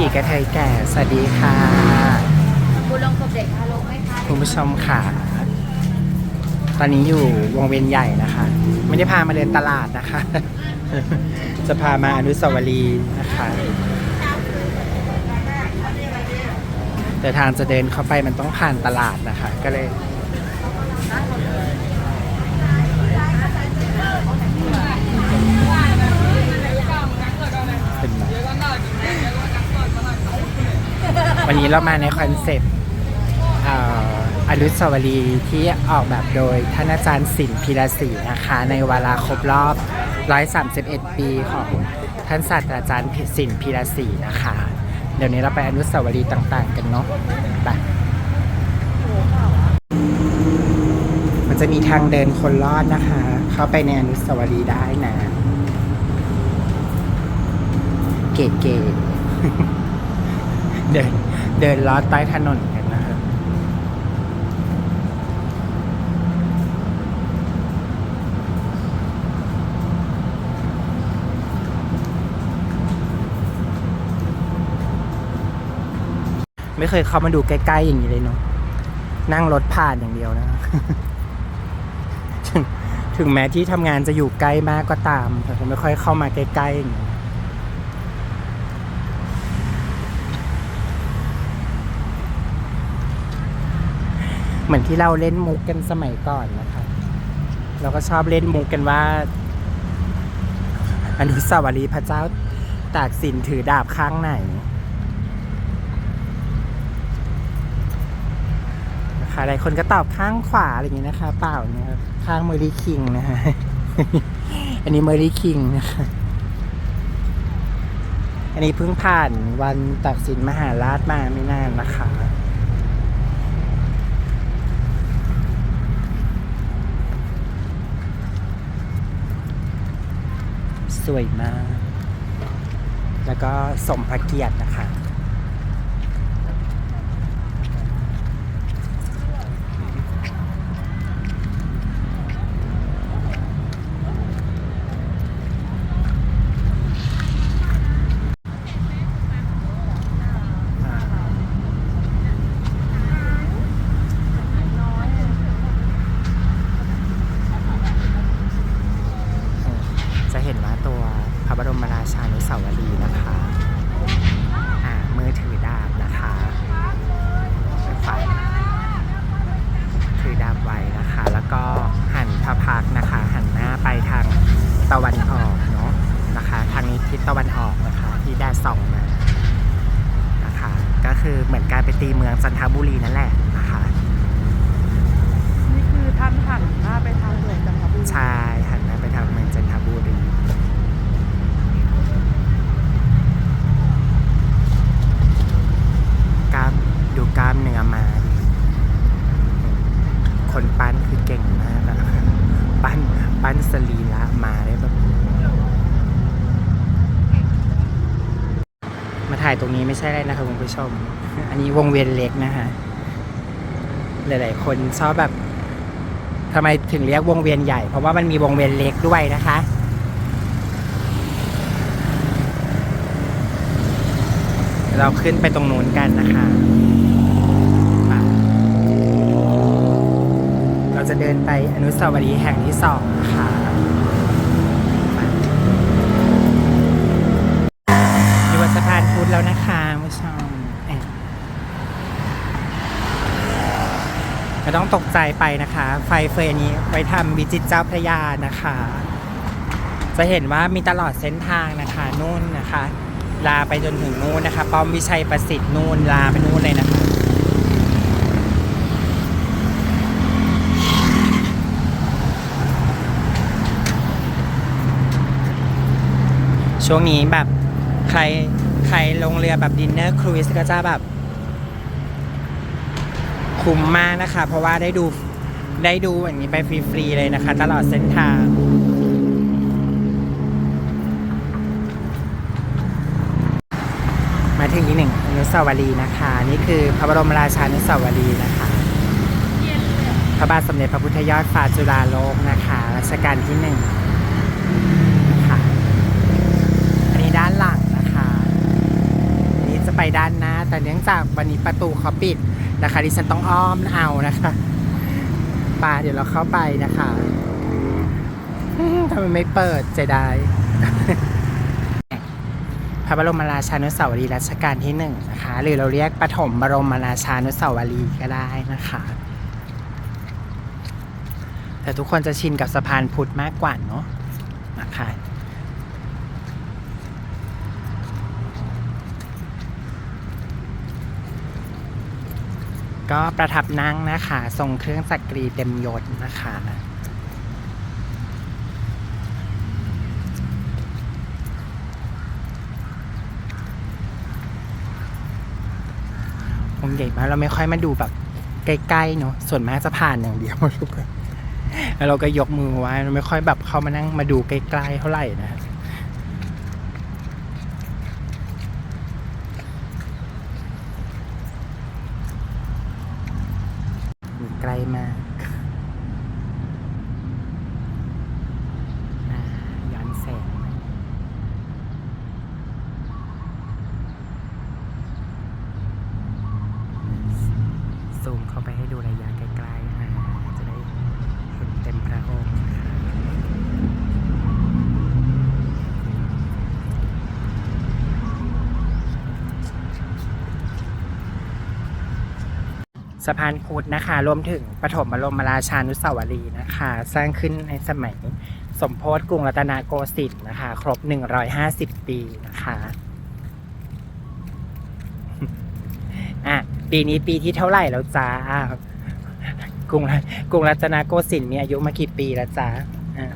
ถีกระเทยแก่ สวัสดีค่ะบุญลงกบเด็กทารกไหมคะคุณผู้ชมค่ะ ตอนนี้อยู่วงเวียนใหญ่นะคะ ไม่ได้พามาเดินตลาดนะคะ จะพามาอนุสาวรีย์นะคะแต่ทางจะเดินเข้าไปมันต้องผ่านตลาดนะคะ ก็เลย เป็นไง วันนี้เรามาในคอนเซ็ปต์อนุสาวรีย์ที่ออกแบบโดยท่านอาจารย์สินพิรศรีนะคะ ในวาระครบรอบ 131 ปีของท่านศาสตราจารย์สินพิรศรีนะคะ เดี๋ยวนี้เราไปอนุสาวรีย์ต่างๆ กันเนาะไปมันจะมีทางเดินคนรอดนะคะ เข้าไปในอนุสาวรีย์ได้นะ เก๋ๆเดิน เดินลอดใต้ถนนกันนะครับ ไม่เคยเข้ามาดูใกล้ ๆ อย่างนี้เลยเนาะนั่งรถผ่านอย่างเดียวนะ ถึงแม้ที่ทำงานจะอยู่ใกล้มากก็ตาม แต่ผมไม่ค่อยเข้ามาใกล้ ๆ อย่างนี้ เหมือนที่เราเล่นมุกกันสมัยก่อนนะคะเราก็ชอบเล่นมุกกันว่า อนุสาวรีย์พระเจ้าตากสินถือดาบข้างไหนนะคะหลายคนก็ตอบข้างขวาอะไรอย่างนี้นะคะ เปล่าเนี่ยครับข้างเมอรี่คิงนะฮะอันนี้เมอรี่คิงนะคะอันนี้เพิ่งผ่านวันตักสินมหาราชมาไม่นานนะคะ วยมาก แล้วก็สมพระเกียรตินะคะจะเห็นว่าตัวพ ระบรมราชานุสาวรีย์นะคะอ่ามือถือดาบนะคะฝ่ายถือดาบไว้นะคะ แล้วก็หันพระพักตร์นะคะ หันหน้าไปทางตะวันออกเนาะนะคะ ทางนี้ทิศตะวันออกนะคะ ที่แดดส่องมานะคะ ก็คือเหมือนการไปตีเมืองจันทบุรีนั่นแหละนะคะ นี่คือท่านหันหน้าไปทางเมืองจันทบุรีใช่หันหน้าไปทางเมืองจันทบุรีกล้ามดูกล้ามเนื้อมาดิคนปั้นคือเก่งมากอะปั้นปั้นสรีระมาได้แบบ มาถ่ายตรงนี้ไม่ ใช่อะไรนะคะคุณผู้ชม อันนี้วงเวียนเล็กนะคะหลายๆคนชอบแบบทำไมถึงเรียกวงเวียนใหญ่ เพราะว่ามันมีวงเวียนเล็กด้วยนะคะเราขึ้นไปตรงนู้นกันนะคะ เราจะเดินไปอนุสาวรีย์แห่งที่สองนะคะ นะคะผู้ชมแอบไม่ต้องตกใจไปนะคะ ไฟเฟยนี้ไว้ทำวิจิตเจ้าพระยานะคะ จะเห็นว่ามีตลอดเส้นทางนะคะนู่นนะคะ ลาไปจนถึงนู่นนะคะ ป้อมวิชัยประสิทธิ์นู่นลาไปนู่นเลยนะคะช่วงนี้แบบใคร ใครลงเรือแบบดินเนอร์ครูซก็จะแบบ คุ้มมากนะคะ เพราะว่าได้ดูได้ดูอย่างนี้ไปฟรี ๆ เลยนะคะ ตลอดเส้นทาง มาถึงอีกหนึ่งอนุสาวรีย์นะคะ นี่คือพระบรมราชานุสาวรีย์นะคะ พระบาทสมเด็จพระพุทธยอดฟ้าจุฬาโลกนะคะรัชกาลที่หนึ่งนะคะอันนี้ ด้านหลังนะคะอันนี้จะไปแต่เนื่องจากวันนี้ประตูเขาปิดนะคะดิฉันต้องอ้อมเอานะคะป่าเดี๋ยวเราเข้าไปนะคะทำไมไม่เปิดเจไดายพระบรมราชานุสาวรีย์รัชกาลที่หนึ่งนะคะหรือเราเรียกปฐมบรมราชานุสาวรีย์ก็ได้นะคะ แต่ทุกคนจะชินกับสะพานพุทธมากกว่าเนาะ ก็ประทับนั่งนะคะทรงเครื่องจักรีเต็มยศนะคะองค์ใหญ่มากเราไม่ค่อยมาดูแบบใกล้ๆเนาะส่วนมากจะผ่านอย่างเดียวทุกคนแล้วเราก็ยกมือไว้เราไม่ค่อยแบบเข้ามานั่งมาดูใกล้ๆเท่าไหร่นะ อยู่ใก ล้มากอ่าย้อนแสงมาซูมเข้าไปให้ดูระยะใกล้ๆอ่าจะได้เห็นเต็มพระองค์นะคะสะพานพุทธนะคะ รวมถึงปฐมบรมราชานุสาวรีย์นะคะ สร้างขึ้นในสมัยสมโพธิกรุงรัตนโกสินทร์นะคะ ครบ 150 ปีนะคะอะปีนี้ปีที่เท่าไหร่แล้วจ้ากรุงรักรุงรัตนโกสินทร์มีอายุมากี่ปีแล้วจ้าอะ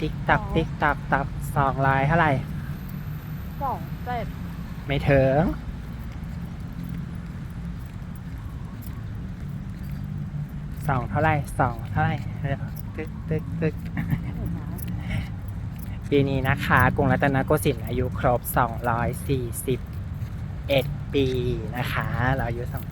ติ๊กตักติ๊กตักตักสองลายเท่าไหร่สองเจ็ด ไม่ถึง สองเท่าไร่สองเท่าไรตึกตึกตึกปีนี้นะคะกรุงรัตนโกสินทร์อายุครบ 241 ปีนะคะ เราอายุสอง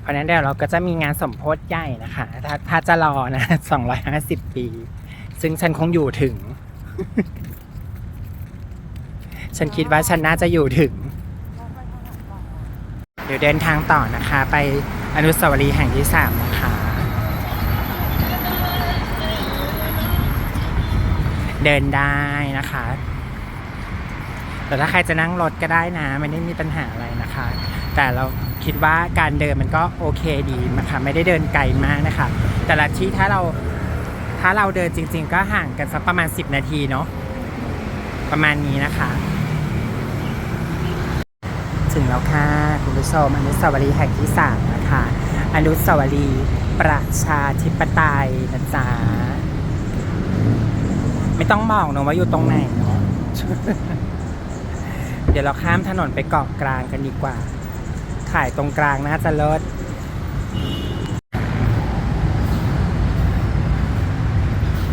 เพราะฉะนั้นเดี๋ยวเราก็จะมีงานสมโพธิใหญ่นะคะ ถ้าถ้าจะรอนะ 250 ปี ซึ่งฉันคงอยู่ถึง ฉันคิดว่าฉันน่าจะอยู่ถึง เดี๋ยวเดินทางต่อนะคะ ไปอนุสาวรีย์แห่งที่สามนะคะ เดินได้นะคะ แต่ถ้าใครจะนั่งรถก็ได้นะไม่ได้มีปัญหาอะไรนะคะ แต่เราคิดว่าการเดินมันก็โอเคดีนะคะ ไม่ได้เดินไกลมากนะคะ แต่ละที่ถ้าเรา ถ้าเราเดินจริง ๆ ก็ห่างกันสักประมาณ 10 นาทีเนาะประมาณนี้นะคะ ถึงแล้วค่ะคุณผู้ชมอนุสาวรีย์แห่งที่สามนะคะอนุสาวรีย์ประชาธิปไตยนะจ๊ะไม่ต้องมองเนอะว่าอยู่ตรงไหนเนาะเดี๋ยวเราข้ามถนนไปเกาะกลางกันดีกว่าถ่ายตรงกลางน่าจะเลิศ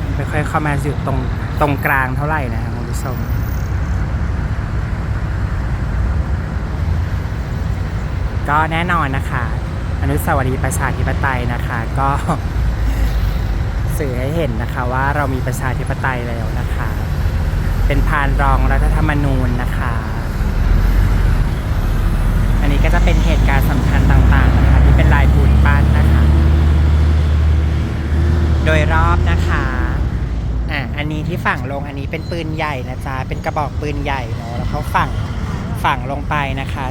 ไม่ ค่อยเข้ามาอยู่ตรงตรงกลางเท่าไหร่นะครับคุณผู้ชมก็แน่นอนนะคะ อนุสาวรีย์ประชาธิปไตยนะคะ ก็สื่อให้เห็นนะคะว่าเรามีประชาธิปไตยแล้วนะคะ เป็นพานรองรัฐธรรมนูญนะคะ อันนี้ก็จะเป็นเหตุการณ์สำคัญต่างๆนะคะที่เป็นลายปูนปั้นนะคะ โดยรอบนะคะ อะอันนี้ที่ฝั่งลงอันนี้เป็นปืนใหญ่นะจ๊ะเป็นกระบอกปืนใหญ่เนาะแล้วเขาฝั่งฝั่งลงไปนะคะ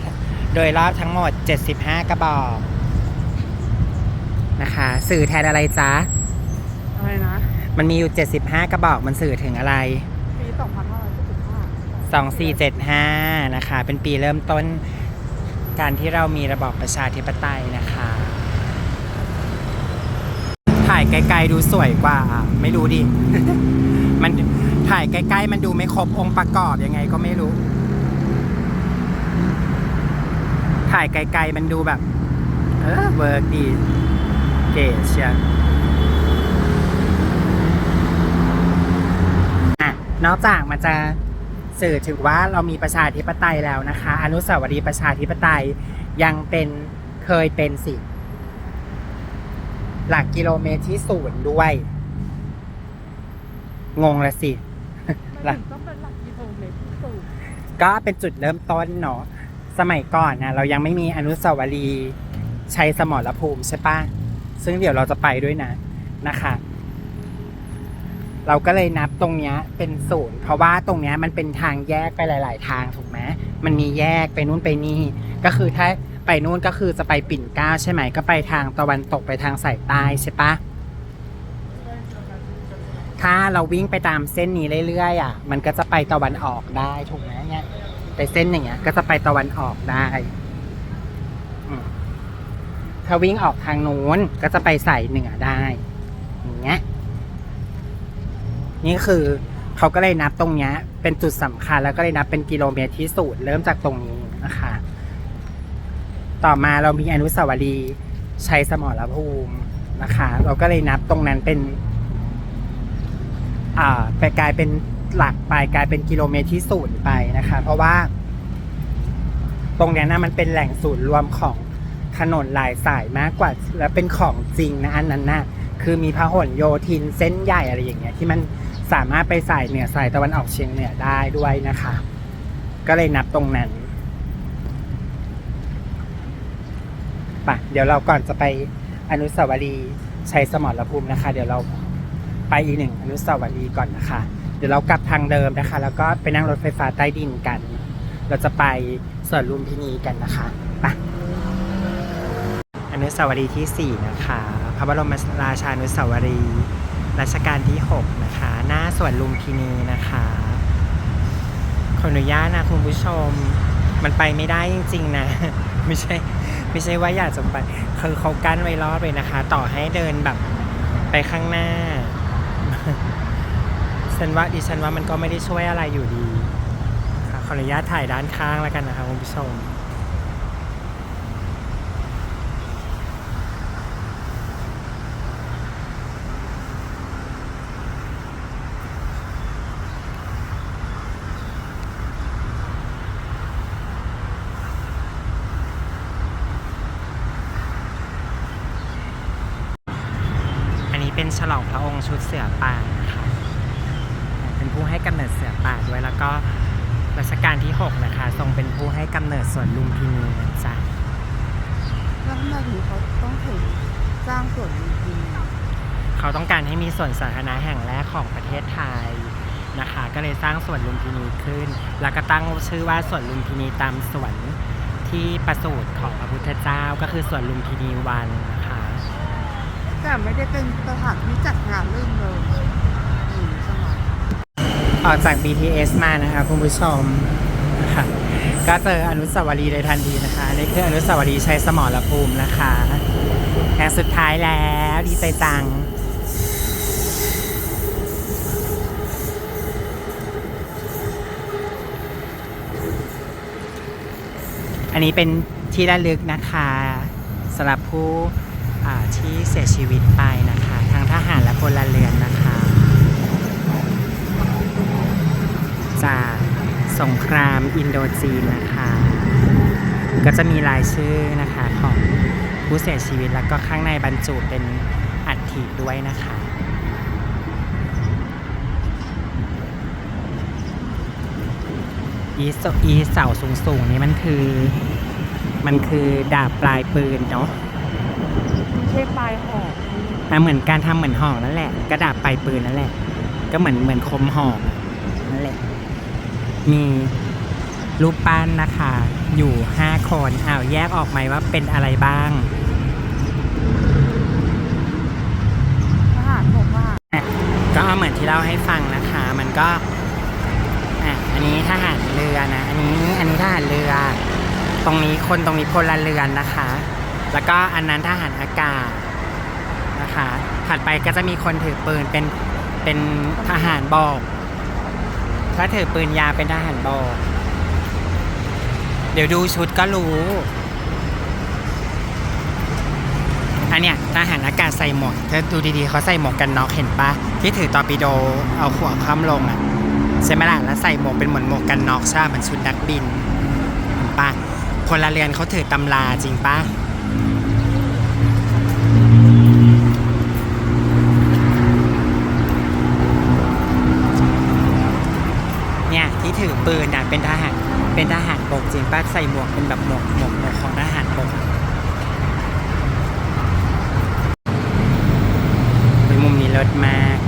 โดยรอบทั้งหมด 75 กระบอกนะคะ สื่อแทนอะไรจ๊ะอะไรนะมันมีอยู่ 75 กระบอกมันสื่อถึงอะไรปีสองพันห้าร้อยสิบห้า2475 นะคะ เป็นปีเริ่มต้นการที่เรามีระบอบประชาธิปไตยนะคะถ่ายไกลๆดูสวยกว่า ไม่รู้ดิ มันถ่ายใกล้ๆ มันดูไม่ครบองค์ประกอบยังไงก็ไม่รู้ ถ่ายไกลๆมันดูแบบ เออเวิร์กดี เก๋เชียนอกจากมันจะสื่อถึงว่าเรามีประชาธิปไตยแล้วนะคะ อนุสาวรีย์ประชาธิปไตยยังเป็นเคยเป็นสิ หลักกิโลเมตรที่ศูนย์ด้วย งงละสิไม่ถึงต้องเป็นหลักกิโลเมตรที่สูงก็เป็นจุดเริ่มต้นเนาะสมัยก่อนนะเรายังไม่มีอนุสาวรีย์ชัยสมรภูมิใช่ปะซึ่งเดี๋ยวเราจะไปด้วยนะนะคะ เราก็เลยนับตรงเนี้ยเป็นศูนย์เพราะว่าตรงเนี้ยมันเป็นทางแยกไปหลาย ๆ ทางถูกไหมมันมีแยกไปนู่นไปนี่ ก็คือถ้า ไปนู่นก็คือจะไปปิ่นเกล้าใช่ไหมก็ไปทางตะวันตกไปทางสายใต้ใช่ปะถ้าเราวิ่งไปตามเส้นนี้เรื่อยๆอะ มันก็จะไปตะวันออกได้ถูกไหมเนี่ยไปเส้นอย่างเงี้ย ก็จะไปตะวันออกได้ถ้าวิ่งออกทางนู้นก็จะไปสายเหนือได้อย่างเงี้ยนี่คือเขาก็เลยนับตรงเนี้ยเป็นจุดสำคัญแล้วก็เลยนับเป็นกิโลเมตรที่สูตรเริ่มจากตรงนี้นะคะ ต่อมาเรามีอนุสาวรีย์ชัยสมรภูมินะคะ เราก็เลยนับตรงนั้นเป็น อ่าไปกลายเป็นหลักไปกลายเป็นกิโลเมตรที่ศูนย์ไปนะคะ เพราะว่า ตรงนี้นะมันเป็นแหล่งศูนย์รวมของถนนหลายสายมากกว่า และเป็นของจริงนะอันนั้นนะคือมีพหลโยธินเส้นใหญ่อะไรอย่างเงี้ยที่มันสามารถไปสายเหนือสายตะวันออกเฉียงเหนือได้ด้วยนะคะ ก็เลยนับตรงนั้น ปะเดี๋ยวเราก่อนจะไปอนุสาวรีย์ชัยสมรภูมินะคะ เดี๋ยวเราไปอีกหนึ่งอนุสาวรีย์ก่อนนะคะ เดี๋ยวเรากลับทางเดิมนะคะ แล้วก็ไปนั่งรถไฟฟ้าใต้ดินกัน เราจะไปสวนลุมพินีกันนะคะไปอนุสาวรีย์ที่ 4 นะคะ พระบรมราชานุสาวรีย์รัชกาลที่ 6 นะคะ หน้าสวนลุมพินีนะคะ ขออนุญาตนะคุณผู้ชม มันไปไม่ได้จริงๆนะ ไม่ใช่ ไม่ใช่ว่าอยากจะไปคือเขากั้นไว้รอบเลยนะคะ ต่อให้เดินแบบไปข้างหน้าฉันว่าดิฉันว่ามันก็ไม่ได้ช่วยอะไรอยู่ดีขออนุญาตถ่ายด้านข้างแล้วกันนะคะคุณผู้ชม ฉลองพระองค์ชุดเสือป่านะคะเป็นผู้ให้กำเนิดเสือป่าด้วยแล้วก็รัชกาลที่6นะคะทรงเป็นผู้ให้กำเนิดสวนลุมพินีนะจ๊ะแล้วทำไมถึงเขาต้องถึงสร้างสวนลุมพินีเขาต้องการให้มีสวนสาธารณะแห่งแรกของประเทศไทยนะคะ ก็เลยสร้างสวนลุมพินีขึ้น แล้วก็ตั้งชื่อว่าสวนลุมพินีตามสวนที่ประสูติของพระพุทธเจ้าก็คือสวนลุมพินีวันนะคะ แต่ไม่ได้เป็นสถานที่จัดงานเรื่องเลยอืมสมัยออกจาก BTS มานะคะคุณผู้ชมนะคะก็เจออนุสาวรีย์เลยทันทีนะคะนี่คืออนุสาวรีย์ชัยสมรภูมินะคะแห่งสุดท้ายแล้วดีใจจัง อันนี้เป็นที่ระลึกนะคะสำหรับผู้ ที่เสียชีวิตไปนะคะทั้งทหารและพลเรือนนะคะ จากสงครามอินโดจีนนะคะ ก็จะมีรายชื่อนะคะของผู้เสียชีวิตแล้วก็ข้างในบรรจุเป็นอัฐิด้วยนะคะอีเสอีเสาสูงๆนี่มันคือ มันคือดาบปลายปืนเนาะ ไม่ใช่ปลายหอกอะเหมือนการทำเหมือนหอกนั่นแหละ กระดาบปลายปืนนั่นแหละ ก็เหมือนเหมือนคมหอกอะนั่นแหละ มีรูปปั้นนะคะ อยู่ห้าคนอ้าวแยกออกไหมว่าเป็นอะไรบ้าง ทหารผมว่าก็เหมือนที่เล่าให้ฟังนะคะ มันก็อะอันนี้ทหารเรือนะ อันนี้ อันนี้ทหารเรือ ตรงนี้คนตรงนี้พลเรือนนะคะ แล้วก็อันนั้นทหารอากาศนะคะถัดไปก็จะมีคนถือปืนเป็นเป็นทหารบอกถ้าถือปืนยาวเป็นทหารบอก เดี๋ยวดูชุดก็รู้ อันเนี้ยทหารอากาศใส่หมวกถ้าดูดีๆเขาใส่หมวกกันน็อกเห็นปะที่ถือตอร์ปิโดเอาหัวคว่ำลงอะใช่ไหมล่ะแล้วใส่หมวกเป็นเหมือนหมวกกันน็อกใช่ปะเหมือนชุดนักบินเห็นปะพลเรือนเขาถือตำราจริงปะือปืนอะเป็นทหารเป็นทหารบกจริงป้าใส่หมวกเป็นแบบหมวกหมวกหมวกของทหารบกเฮ้ยมุมนี้เลิศมาก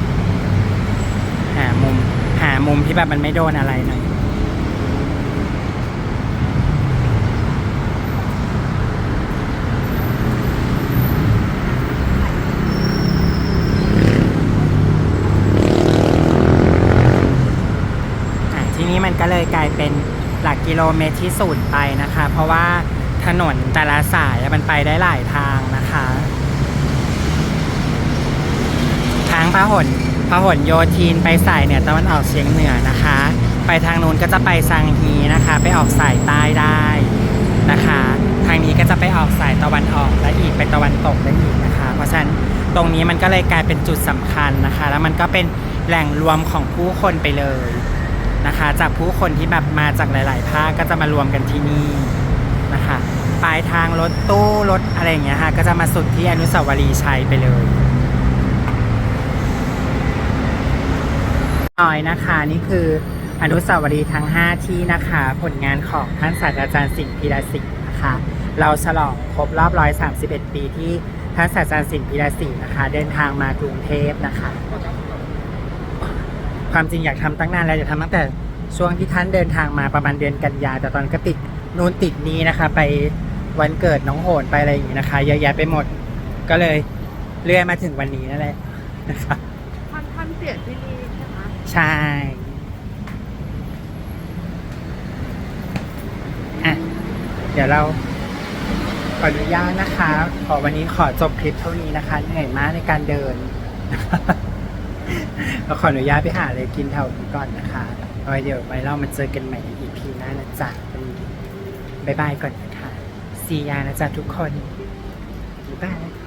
หามุมหามุมที่แบบมันไม่โดนอะไรหน่อย อะทีนี้มัน ก็เลยกลายเป็นหลักกิโลเมตรที่ศูนย์ไปนะคะ เพราะว่าถนนแต่ละสายมันไปได้หลายทางนะคะทางพหลพหลโยธินไปสายเหนือตะวันออกเฉียงเหนือนะคะ ไปทางนู้นก็จะไปสังฮีนะคะ ไปออกสายใต้ได้นะคะ ทางนี้ก็จะไปออกสายตะวันออกและอีกไปตะวันตกได้อีกนะคะ เพราะฉะนั้นตรงนี้มันก็เลยกลายเป็นจุดสำคัญนะคะ แล้วมันก็เป็นแหล่งรวมของผู้คนไปเลย นะคะ จากผู้คนที่แบบมาจากหลาย ๆ ภาคก็จะมารวมกันที่นี่นะคะปลายทางรถตู้รถอะไรอย่างเงี้ยค่ะก็จะมาสุดที่อนุสาวรีย์ชัยไปเลยน้อยนะคะนี่คืออนุสาวรีย์ทั้ง 5 ที่นะคะ ผลงานของท่านศาสตราจารย์สิงห์พีระศรีนะคะ เราฉลองครบรอบ 131 ปีที่ท่านศาสตราจารย์สิงห์พีระศรีนะคะ เดินทางมากรุงเทพนะคะ ความจริงอยากทำตั้งนานแล้วอยากทำตั้งแต่ช่วงที่ท่านเดินทางมาประมาณเดือนกันยาแต่ตอนนนก็ติดนู่นติดนี้นะคะ ไปวันเกิดน้องโหนไปอะไรอย่างงี้นะคะเยอะแยะไปหมดก็เลยเลื่อนมาถึงวันนี้นั่นแหละนะคะท่านท่านเสียที่นี่ใช่ไหมใช่อะเดี๋ยวเราขออนุญาตนะคะ ขอวันนี้ขอจบคลิปเท่านี้นะคะ เหนื่อยมากในการเดิน เราขออนุญาตไปหาอะไรกินแถวนี้ก่อนนะคะเอาไว้เดี๋ยวไว้เรามาเจอกันใหม่ใน EP หน้านะจ๊ะบ๊ายบายก่อนนะคะซียานะจ๊ะทุกคนบ๊ายบาย